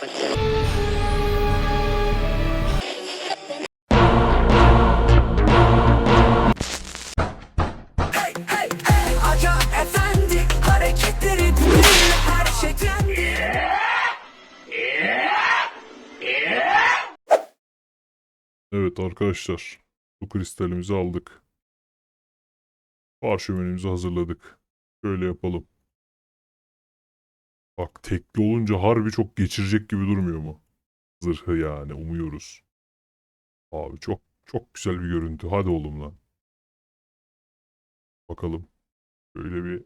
Hey hey hey Aga efendi Hareketleri değil her şey Evet arkadaşlar. Bu kristalimizi aldık. Parşömenimizi hazırladık. Şöyle yapalım. Bak tekli olunca harbi çok geçirecek gibi durmuyor mu? Zırhı yani umuyoruz. Abi çok çok güzel bir görüntü. Hadi oğlum lan. Bakalım. Böyle bir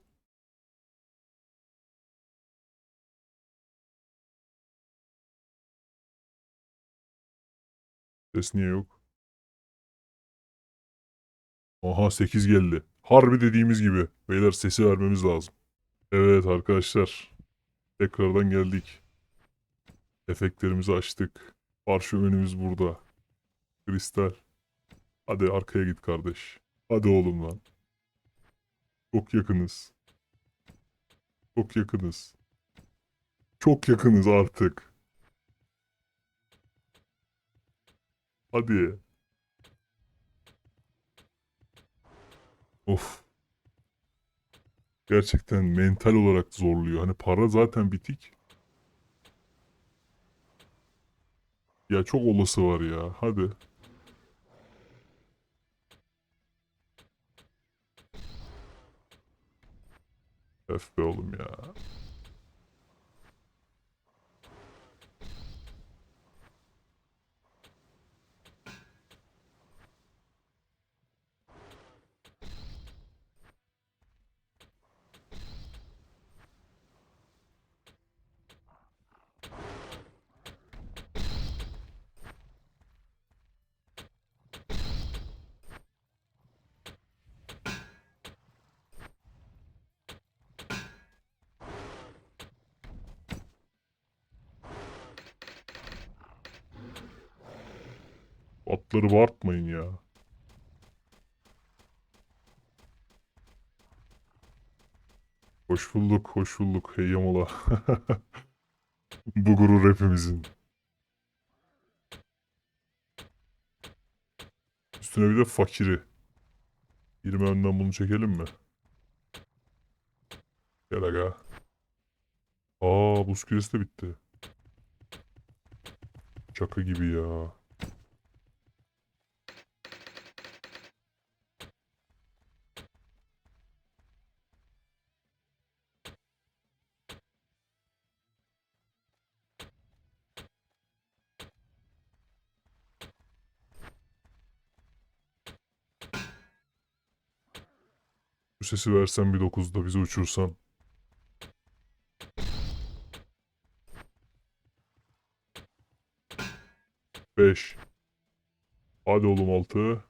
ses niye yok? Aha 8 geldi. Harbi dediğimiz gibi. Beyler sesi vermemiz lazım. Evet arkadaşlar. Tekrardan geldik. Efektlerimizi açtık. Parşömenimiz burada. Kristal. Hadi arkaya git kardeş. Hadi oğlum lan. Çok yakınız. Çok yakınız. Çok yakınız artık. Hadi. Of. Gerçekten mental olarak zorluyor. Hani para zaten bitik. Ya çok olası var ya. Hadi. Öf be oğlum ya. Atları bağırtmayın ya. Hoş bulduk, hoş bulduk. Hey yamola. Bu gurur hepimizin. Üstüne bir de fakiri. 20 önden bunu çekelim mi? Gel aga. Aa buz küresi de bitti. Şaka gibi ya. Sesi versen bir 9'da bizi uçursan. Beş. Hadi oğlum altı.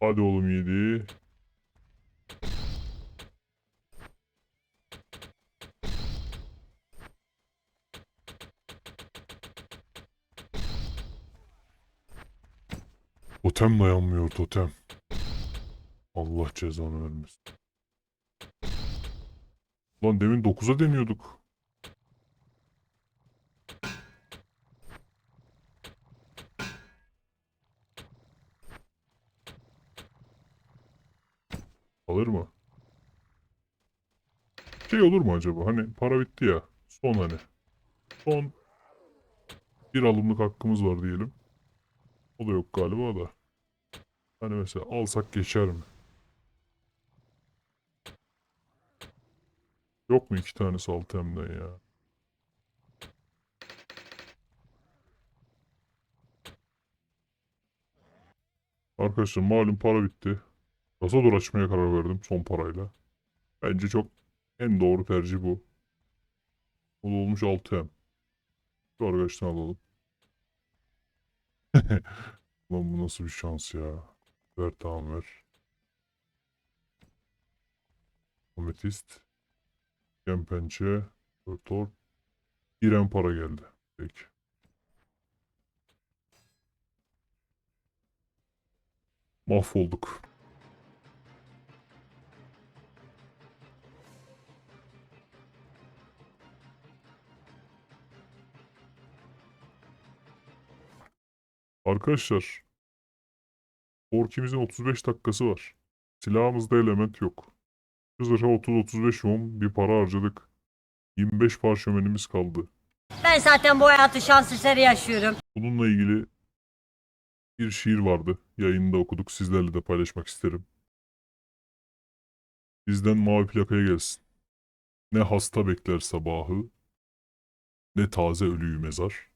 Hadi oğlum yedi. Totem dayanmıyor totem. Allah cezanı vermesin. Lan demin 9'a deniyorduk. Alır mı? Şey olur mu acaba? Hani para bitti ya. Son hani. Son bir alımlık hakkımız var diyelim. O da yok galiba da. Hani mesela alsak geçer mi? Yok mu iki tanesi altı hemden ya? Arkadaşlar malum para bitti. Kasador açmaya karar verdim son parayla. Bence çok en doğru tercih bu. O olmuş 6 hem. Şu arkadaştan alalım. Lan bu nasıl bir şans ya. Ver tamam ver. Ametist. Üçgen pençe. Dört. İrem para geldi. Peki. Mahvolduk. Arkadaşlar Orkimizin 35 dakikası var. Silahımızda element yok. Şu zırha 30-35 ohm bir para harcadık. 25 parşömenimiz kaldı. Ben zaten bu hayatı şans eseri yaşıyorum. Bununla ilgili bir şiir vardı. Yayında okuduk. Sizlerle de paylaşmak isterim. Bizden mavi plakaya gelsin. Ne hasta bekler sabahı, ne taze ölüyü mezar,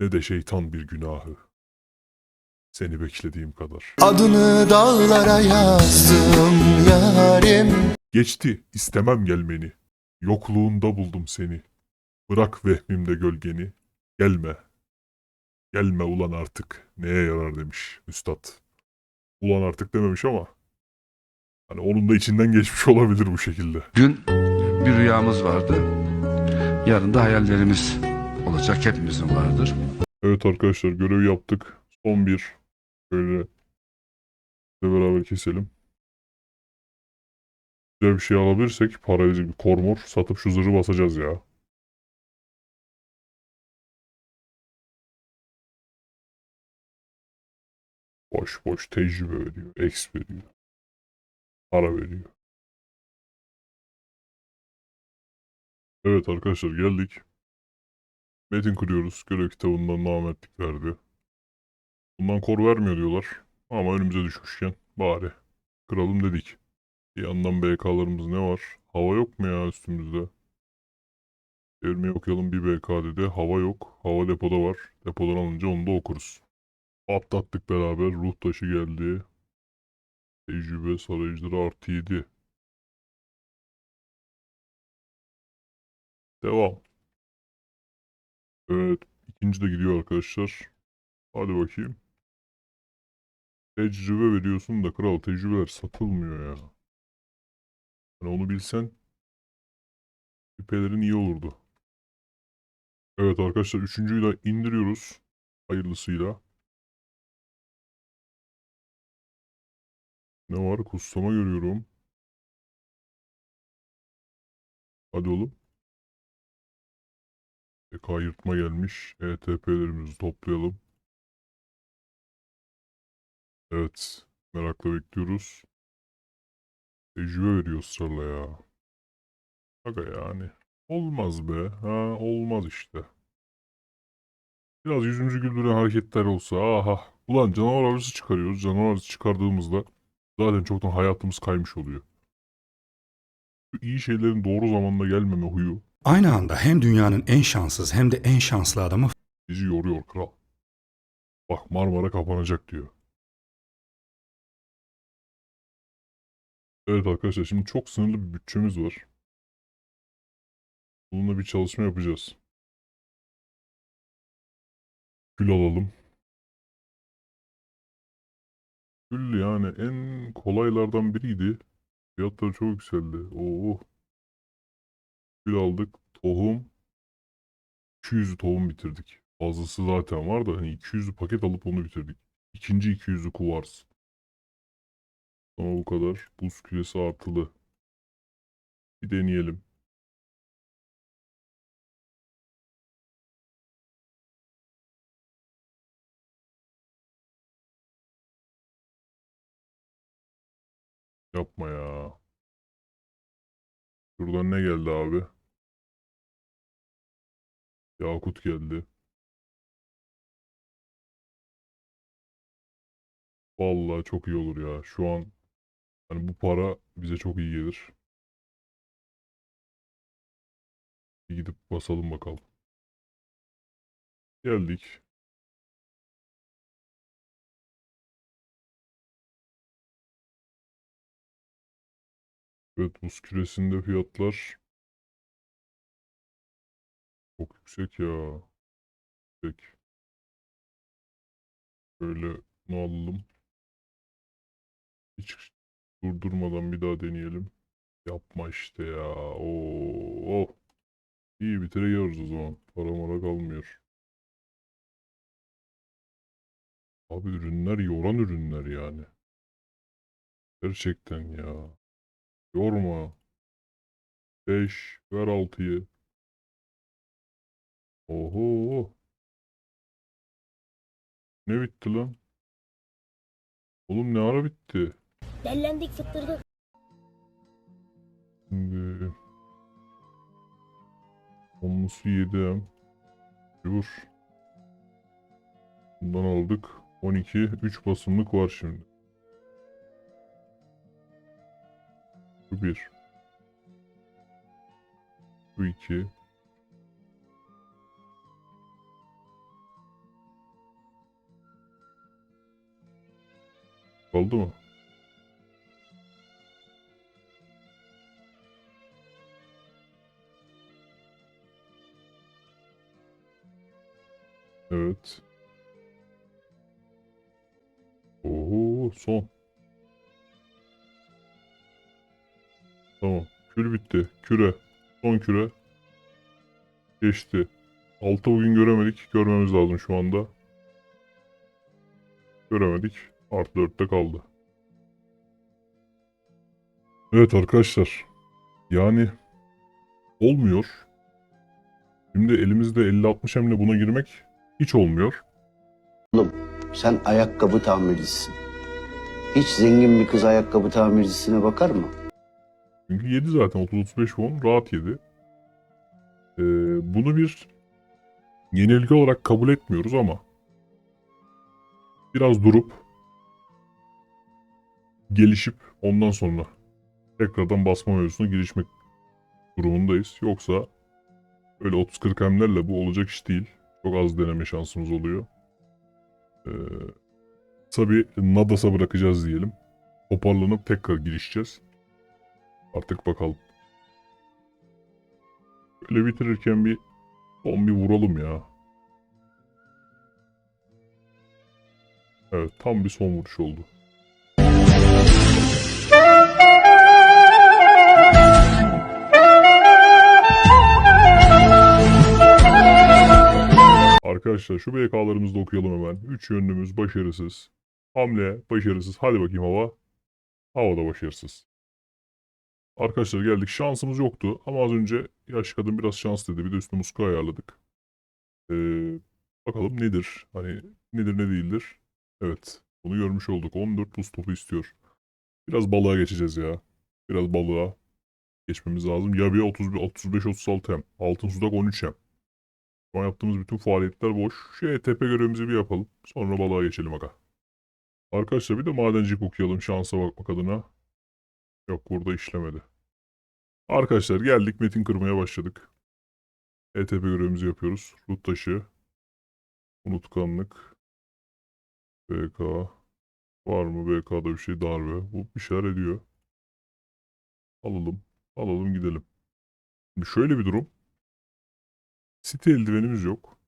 ne de şeytan bir günahı. Seni beklediğim kadar. Adını dağlara yazdım yarim Geçti, istemem gelmeni. Yokluğunda buldum seni. Bırak vehmimde gölgeni. Gelme. Gelme ulan artık. Neye yarar demiş üstad. Ulan artık dememiş ama. Hani onun da içinden geçmiş olabilir bu şekilde. Dün bir rüyamız vardı. Yarın da hayallerimiz olacak. Hepimizin vardır. Evet arkadaşlar görev yaptık. Son bir. Şöyle sizinle beraber keselim. Güzel bir şey alabilirsek parayı bir kormor satıp şu zırhı basacağız ya. Boş boş tecrübe veriyor. X veriyor. Para veriyor. Evet arkadaşlar geldik. Metin kuruyoruz. Görev kitabından namertlik verdi. Bundan kor vermiyor diyorlar. Ama önümüze düşmüşken bari kıralım dedik. Bir yandan BK'larımız ne var? Hava yok mu ya üstümüzde? Çevirmeyi okuyalım bir BK dedi. Hava yok. Hava depoda var. Depodan alınca onu da okuruz. Atlattık beraber. Ruh taşı geldi. Tecrübe sarayıcıları artı 7. Devam. Evet. ikinci de gidiyor arkadaşlar. Hadi bakayım. Tecrübe veriyorsun da kral tecrübeler satılmıyor ya. Hani onu bilsen şüphelerin iyi olurdu. Evet arkadaşlar üçüncüyü de indiriyoruz. Hayırlısıyla. Ne var? Kuslama görüyorum. Hadi oğlum. EK yırtma gelmiş. ETP'lerimizi toplayalım. Evet. Merakla bekliyoruz. Tecrübe veriyor ısrarla ya. Aga yani. Olmaz be. Ha olmaz işte. Biraz yüzümüzü güldüren hareketler olsa. Aha. Ulan canavar avcısı çıkarıyoruz. Canavar avcısı çıkardığımızda zaten çoktan hayatımız kaymış oluyor. İyi şeylerin doğru zamanda gelmeme huyu Aynı anda hem dünyanın en şanssız hem de en şanslı adamı bizi yoruyor kral. Bak Marmara kapanacak diyor. Evet arkadaşlar şimdi çok sınırlı bir bütçemiz var. Bununla bir çalışma yapacağız. Gül alalım. Gül yani en kolaylardan biriydi. Fiyatları çok yükseldi. Oo. Gül aldık. Tohum. 200 tohum bitirdik. Fazlası zaten var da hani 200 paket alıp onu bitirdik. İkinci 200'ü kuvars. Ama bu kadar. Buz küresi artılı. Bir deneyelim. Yapma ya. Şuradan ne geldi abi? Yakut geldi. Vallahi çok iyi olur ya. Şu an hani bu para bize çok iyi gelir. Bir gidip basalım bakalım. Geldik. Evet buz küresinde fiyatlar çok yüksek ya. Yüksek. Şöyle bunu alalım. Hiç durdurmadan bir daha deneyelim. Yapma işte ya. Oo. İyi bitiriyoruz o zaman. Para mara kalmıyor. Abi ürünler yoran ürünler yani. Gerçekten ya. Yorma. 5 ver 6'yı. Oho. Ne bitti lan? Oğlum ne ara bitti? Dellendik fıttırdık. Şimdi... Omlusu yedim. Dur. Bundan aldık. 12. 3 basımlık var şimdi. Bu 1. Bu 2. Oldu mu? Evet. Oo son. Tamam. Kül bitti. Küre. Son küre. Geçti. Altı bugün göremedik. Görmemiz lazım şu anda. Göremedik. Artı dörtte kaldı. Evet arkadaşlar. Yani olmuyor. Şimdi elimizde 50-60 emle buna girmek hiç olmuyor. Sen ayakkabı tamircisisin. Hiç zengin bir kız ayakkabı tamircisine bakar mı? Çünkü yedi zaten 30-35 won rahat yedi. Ee, bunu bir yenilgi olarak kabul etmiyoruz ama biraz durup gelişip ondan sonra tekrardan basma mevzusuna girişmek durumundayız. Yoksa öyle 30-40 emlerle bu olacak iş değil. Çok az deneme şansımız oluyor. Ee, tabii Nadas'a bırakacağız diyelim. Toparlanıp tekrar girişeceğiz. Artık bakalım. Böyle bitirirken bir son bir vuralım ya. Evet tam bir son vuruş oldu. Arkadaşlar şu BK'larımızı da okuyalım hemen. Üç yönlümüz başarısız. Hamle başarısız. Hadi bakayım hava. Hava da başarısız. Arkadaşlar geldik. Şansımız yoktu ama az önce yaşlı kadın biraz şans dedi. Bir de üstüne muska ayarladık. Ee, bakalım nedir? Hani nedir ne değildir? Evet. Bunu görmüş olduk. 14 buz topu istiyor. Biraz balığa geçeceğiz ya. Biraz balığa geçmemiz lazım. Yabiye 31, 35-36 hem. Altın sudak 13 hem. Şu an yaptığımız bütün faaliyetler boş. Şu ETP görevimizi bir yapalım. Sonra balığa geçelim aga. Arkadaşlar bir de madencilik okuyalım şansa bakmak adına. Yok burada işlemedi. Arkadaşlar geldik metin kırmaya başladık. ETP görevimizi yapıyoruz. Rut taşı. Unutkanlık. BK. Var mı BK'da bir şey darbe. Bu bir şeyler ediyor. Alalım. Alalım gidelim. Şimdi şöyle bir durum. Site eldivenimiz yok.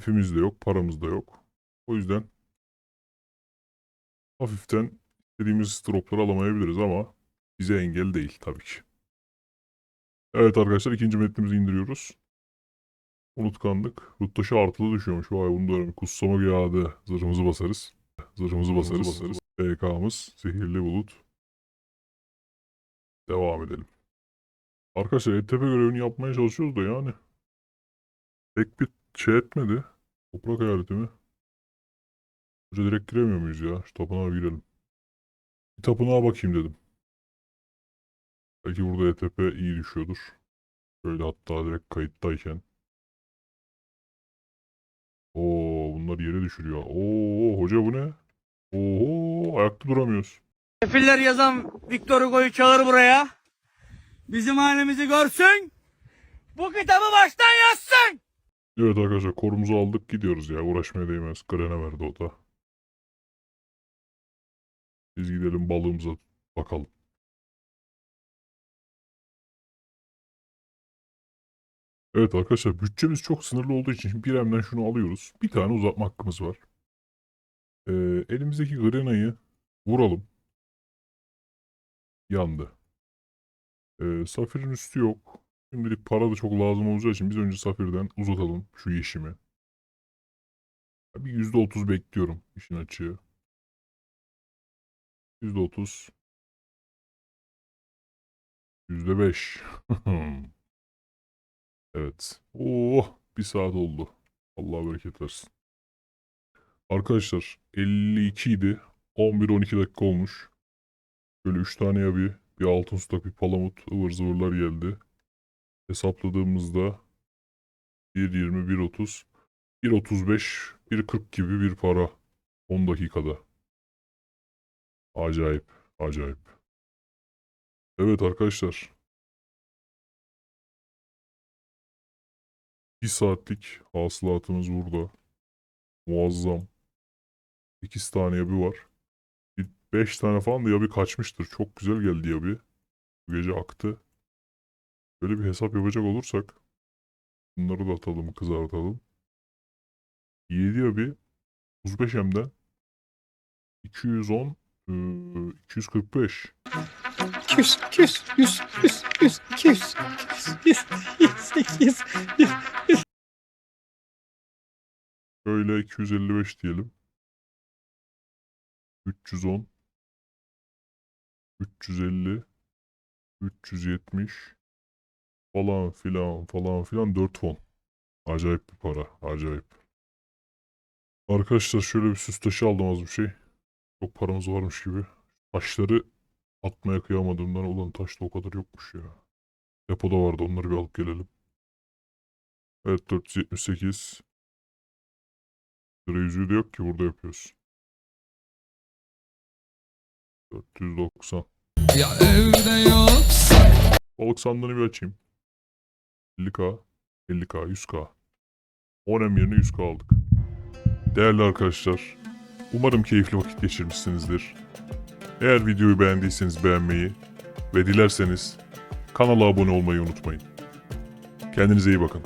F'imiz de yok. Paramız da yok. O yüzden hafiften istediğimiz dropları alamayabiliriz ama bize engel değil tabii ki. Evet arkadaşlar ikinci metnimizi indiriyoruz. Unutkanlık. Rut artılı düşüyormuş. Vay bunu da öğrendim. Kutsama yağdı. Zırhımızı basarız. Zırhımızı basarız. basarız. BK'mız zehirli bulut. Devam edelim. Arkadaşlar ETP görevini yapmaya çalışıyoruz da yani. Pek bir şey etmedi. Toprak hayaleti mi? Hoca direkt giremiyor muyuz ya? Şu tapınağa girelim. Bir tapınağa bakayım dedim. Belki burada ETP iyi düşüyordur. Şöyle hatta direkt kayıttayken. Oo bunlar yere düşürüyor. Oo hoca bu ne? Oo ayakta duramıyoruz. Sefiller yazan Victor Hugo'yu çağır buraya. Bizim halimizi görsün. Bu kitabı baştan yazsın. Evet arkadaşlar korumuzu aldık gidiyoruz ya. Uğraşmaya değmez. Grene verdi o da. Biz gidelim balığımıza bakalım. Evet arkadaşlar bütçemiz çok sınırlı olduğu için bir hemden şunu alıyoruz. Bir tane uzatma hakkımız var. Ee, elimizdeki Grena'yı vuralım. Yandı. Ee, Safir'in üstü yok. Şimdilik para da çok lazım olacağı için biz önce Safir'den uzatalım şu yeşimi. Bir %30 bekliyorum işin açığı. %30. %5. evet. Oh bir saat oldu. Allah bereket versin. Arkadaşlar 52 idi. 11-12 dakika olmuş. Böyle 3 tane yabi, bir altın stok, bir palamut, ıvır zıvırlar geldi. Hesapladığımızda 1.20, 1.30, 1.35, 1.40 gibi bir para 10 dakikada. Acayip, acayip. Evet arkadaşlar. Bir saatlik hasılatımız burada. Muazzam. 8 tane yabi var. 5 tane falan da yabi kaçmıştır. Çok güzel geldi yabi. Bu gece aktı. Böyle bir hesap yapacak olursak bunları da atalım, kızartalım. 7 yabi 35 M'den 210 eee, 245 200, 200, 100, 100, 100, 200, 100, 100, 100, Şöyle 255 diyelim. 310 350 370 falan filan falan filan 4 fon. Acayip bir para. Acayip. Arkadaşlar şöyle bir süs taşı aldım az bir şey. Çok paramız varmış gibi. Taşları atmaya kıyamadığımdan olan taş da o kadar yokmuş ya. Depoda vardı onları bir alıp gelelim. Evet 478. Lira yüzüğü de yok ki burada yapıyoruz. 490. Ya evde yoksa Balık sandığını bir açayım. 50k, 50k, 100k. 10M yerine 100k aldık. Değerli arkadaşlar, umarım keyifli vakit geçirmişsinizdir. Eğer videoyu beğendiyseniz beğenmeyi ve dilerseniz kanala abone olmayı unutmayın. Kendinize iyi bakın.